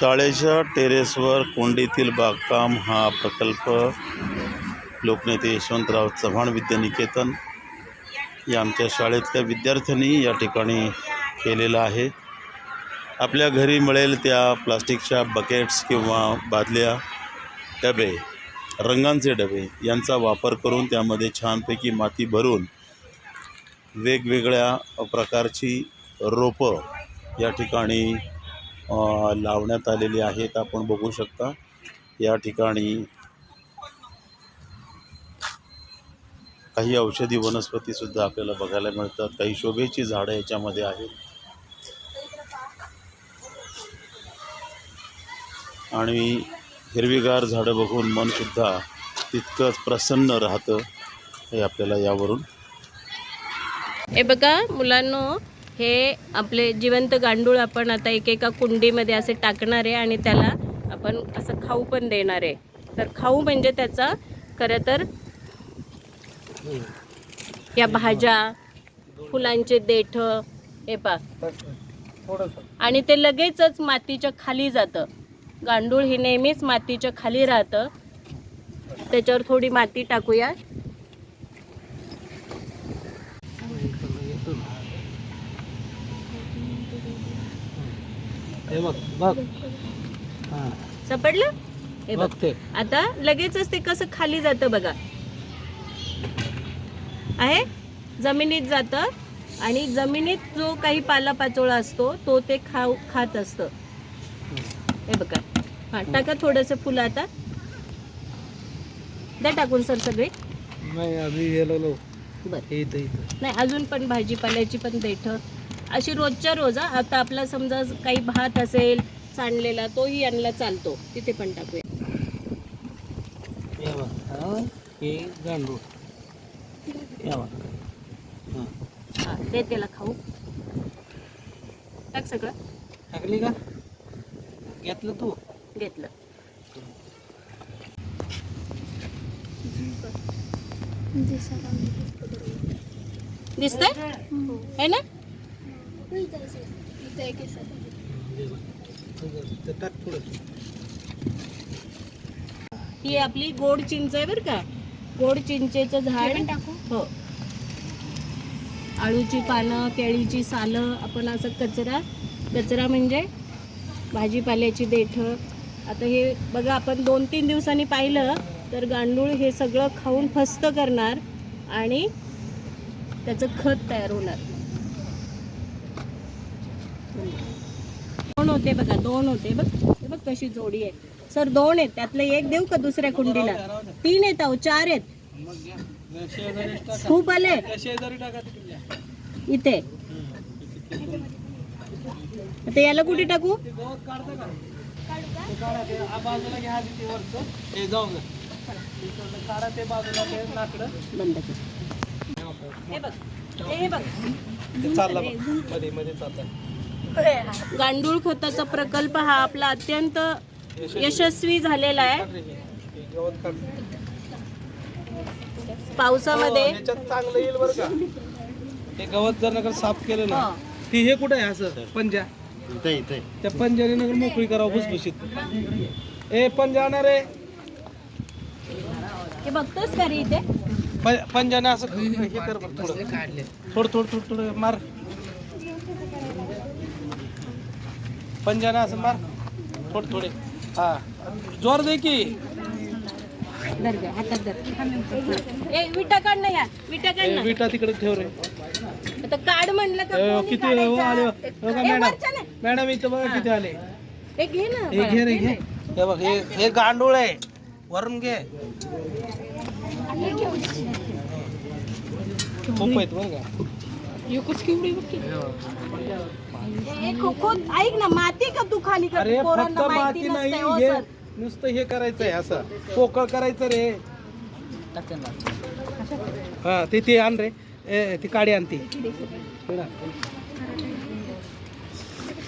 शाळेच्या टेरेसवर कोंडीतील बागकाम हा प्रकल्प लोकनेते यशवंतराव चव्हाण विद्यानिकेतन या आमच्या शाळेतल्या विद्यार्थ्यांनी या ठिकाणी केलेला आहे. आपल्या घरी मिळेल त्या प्लास्टिकच्या बकेट्स किंवा बादल्या डबे रंगांचे डबे यांचा वापर करून त्यामध्ये छानपैकी माती भरून वेगवेगळ्या प्रकारची रोपं या ठिकाणी लावण्यात आलेली आहेत. आपण बघू शकता या ठिकाणी काही औषधी वनस्पतीसुद्धा आपल्याला बघायला मिळतात. काही शोभेची झाडं याच्यामध्ये आहेत. आणि हिरवीगार झाडं बघून मनसुद्धा तितकंच प्रसन्न राहतं हे आपल्याला यावरून. हे बघा मुलांना हे आपले जिवंत गांडूळ आपण आता एकेका कुंडीमध्ये असे टाकणार आहे आणि त्याला आपण असं खाऊ पण देणार आहे. तर खाऊ म्हणजे त्याचा खरं तर या भाज्या फुलांचे देठ हे पा. आणि ते लगेचच मातीच्या खाली जातं. गांडूळ हे नेहमीच मातीच्या खाली राहतं. त्याच्यावर थोडी माती टाकूया. हे बघ बघ. हा. सापडलं? हे बघ. बघते. आता लगेचच ते कसं खाली जातं बघा. आहे? जमिनीत जातं आणि जमिनीत जो काही पालापाचोळा असतो तो ते खाऊ खात असतं. हे बघा. हा टाका थोडंसं फुलं आता. द्या टाकून सर सगळे. नाही आम्ही गेलो लो बरं. इथं इथं. नाही अजून पण भाजीपाल्याची पण देठ. अशी रोजच्या रोज. आता आपला समजा काही भात असेल सांडलेला तोही यांना चालतो. तिथे पण टाकूया. हे बघ गांडूळ. बघ. दे त्याला खाऊ. टाक सगळं. टाकली का? घेतलं तू. घेतलं. दिसतंय? है ना? ही आपली गोड चिंच आहे बरं का. गोड चिंचेचं झाड. हो आळूची पानं केळीची सालं आपण असं कचरा कचरा म्हणजे भाजीपाल्याची देठं. आता हे बघा आपण दोन तीन दिवसांनी पाहिलं तर गांडूळ हे सगळं खाऊन फस्त करणार आणि त्याचं खत तयार होणार. दोन होते बघा दोन होते बघ. हे बघ कशी जोडी आहे. सर दोन आहेत. त्यातले एक देऊ का दुसऱ्या कुंडीला? तीन आहेत अहो चार आहेत. खूप आले. इथे. आता याला कुठे टाकू? ते ते ते ते हे ते ते बंद कर. हे बघ हे बघ. ते चालला बघ. मध्ये मध्ये चाललं. गांडूळ खताचा प्रकल्प हा आपला अत्यंत यशस्वी झालेला आहे. पावसामध्ये हो, चांगलं येईल बरं का. गवत जर नगर साफ केलं ना हो. ती हे कुठं आहे असं? पंजा इथे इथे. त्या पंजाने नगर मोकळी करावं भुसभुशीत. ए पंजा आणा रे. हे बघतोस का रे इथे? पंजाने असं हे कर बरं थोडं. थोडं थोडं थोडं थोडं मार. पंजाने असं मार. थोडं थोडे. हा. जोर दे की. विटा काढ ना ह्या. विटा काढ ए, ना. विटा तिकडे ठेव रे. आता काढ म्हणलं का कोणी किती? हो, काढायचा? आले हो. ए, मॅडम. नाही. मॅडम इथं बघा किती आले. हे घे ना. हे घे रे घे. हे बघ हे हे गांडूळ आहे. वरून घे. खूप आहेत बरं का. एकच केवढी खो- खो- ऐक ना माती का तू खाली कर अरे पोरांना फक्त माहिती माती नाही नसते, हो हे सर. नुसतं हे करायचं आहे असं. पोकळ करायचं रे. हा ते ते आण रे. ए ती काडी आण ती. हे ना.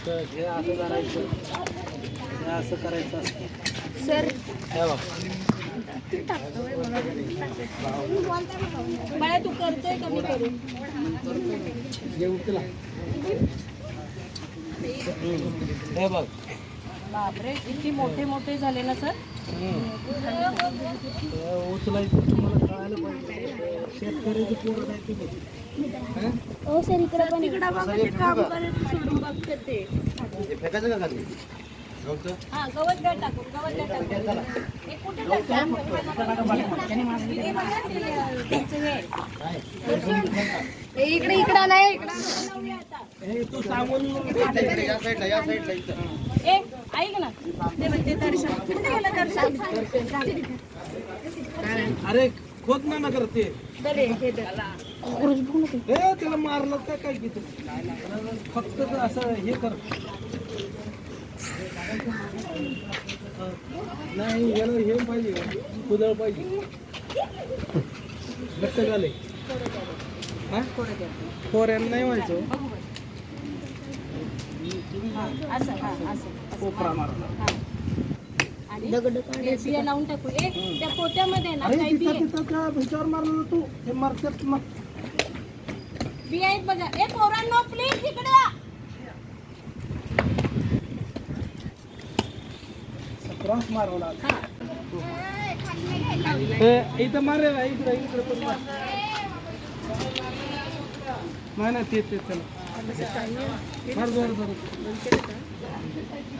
तर हे असं करायचं हे असं करायचं. सर. हे बघ. बाळा तू करतोय का मी करू हे. हे बघ. बापरे किती मोठे मोठे झाले ना सर? उचलायचं तुम्हाला कळायला पाहिजे शेतकऱ्याची पोरं नाही तुम्ही तिकडं बघा. ते काम करायचं सोडून बघते ते हा गवत गवत हे कुठे? हे हे. इकडे इकडे नाही इकडे ऐक ना. ते म्हणते दर्शन. कुठे गेलं दर्शन? अरे खोद ना नगर ते. त्याला मारलं काय की तू फक्त असं हे कर. नाही याला हे पाहिजे कुदळ पाहिजे. घट्ट झाले हा? फोऱ्यानं नाही व्हायचं. हा, हा कोपरा मारला बिया लावून टाकू. ए त्या पोत्यामध्ये ना काही बिया भिच्यावर मारलं तू. हे मारतात मग बिया आहेत बघा. ए पोरांनो प्लीज इकडे क्रॉस मारवला. इथं मारेल इकडे इकडे पण मार. नाही चला. जोर जोर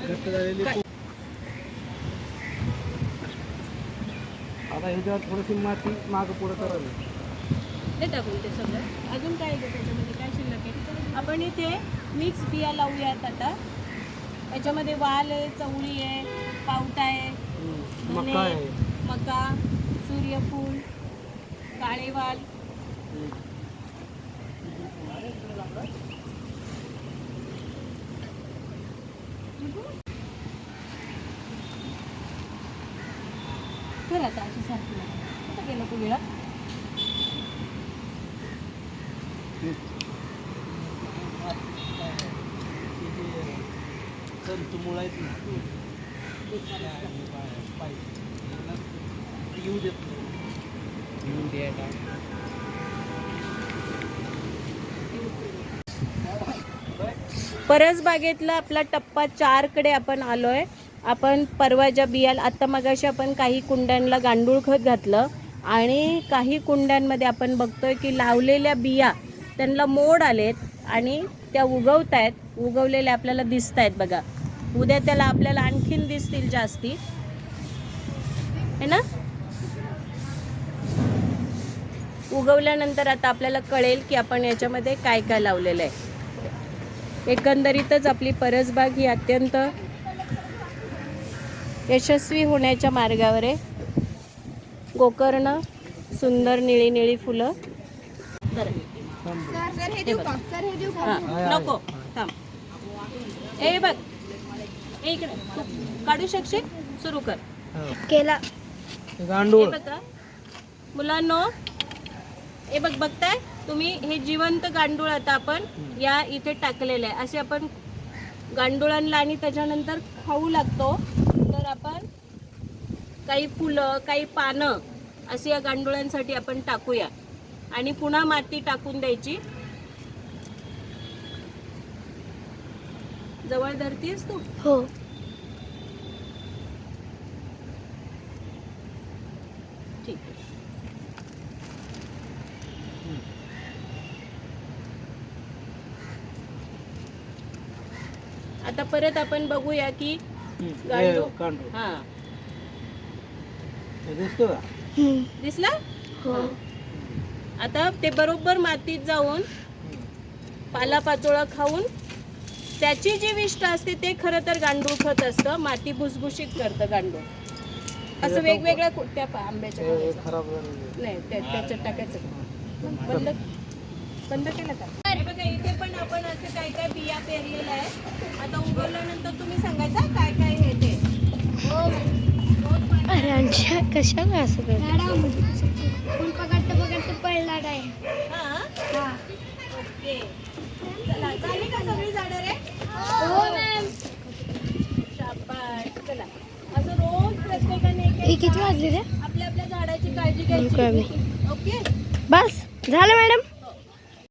घट्ट झालेली पो- आता ह्याच्यावर थोडीशी माती मागं पुढं करावी. ते टाकून ते सगळं. अजून काय त्याच्यामध्ये? काय शिल्लक आहे? आपण इथे मिक्स बिया लावूयात आता. याच्यामध्ये वाल आहे चवळी आहे पावटा आहे. धने, मका आहे. मका सूर्यफूल काळे वाल. कर आता अशी सारखी. कुठं गेलं तू वेळा ना येऊ देत नाही. येऊ द्यायला परसबागेतला आपला टप्पा चारकडे आपण आलोय. आपण परवा ज्या बियाल आत्ता मगाशी आपण काही कुंड्यांना गांडूळ खत घातलं आणि काही कुंड्यांमध्ये आपण बघतोय की लावलेल्या बिया त्यांना मोड आलेत आणि त्या उगवत आहेत उगवलेल्या आपल्याला दिसत आहेत बघा. उद्या त्याला आपल्याला आणखीन दिसतील जास्ती. है ना? उगवल्यानंतर आता आपल्याला कळेल की आपण याच्यामध्ये काय काय लावलेलं आहे. एकंदरीतच आपली परसबाग ही अत्यंत यशस्वी होण्याच्या मार्गावर आहे. गोकर्ण सुंदर निळी निळी फुलं. बरं. हे हे हां नको. थांब. ए बघ. ए इकडे. तू काढू शकशील? सुरू कर. केला. हे गांडूळ. बघा. मुलांनो हे बघ बघताय? तुम्ही हे जिवंत गांडूळ आता आपण या इथे टाकलेले आहे. असे आपण गांडुळांना आणि त्याच्यानंतर खाऊ लागतो. तर आपण काही फुलं काही पानं अशी या गांडुळांसाठी आपण टाकूया. आणि पुन्हा माती टाकून द्यायची. जवळ धरतीस तू? हो. आता परत आपण बघूया की गांडूळ. गांडूळ. हा. दिसतो का? दिसला? हो. आता ते बरोबर मातीत जाऊन पालापाचोळा खाऊन त्याची जी विष्ट असते ते खरं तर गांडूळ खत असतं. माती भुसभुशीत करतं गांडूळ. असं वेगवेगळ्या त्या पा- आंब्याच्या. खराब नाही त्या- त्याच्यात टाकायचं. बंद बंद केलं का? हे बघा इथे पण आपण असं काय काय बिया पेरलेलं आहे आता उगवल्यानंतर तुम्ही सांगायचा काय काय हे ते. अरे अंशा कशाला असं फुल पकडते पकडते पडला हा? हा. ओके. चला झाली का सगळी झाडं रे? हो मॅम शाबास. चला असं रोज प्रत्येकाने एक- एक किती वाजले रे? आपल्या आपल्या झाडाची काळजी कमी. घ्यायची ओके? बस झालं मॅडम.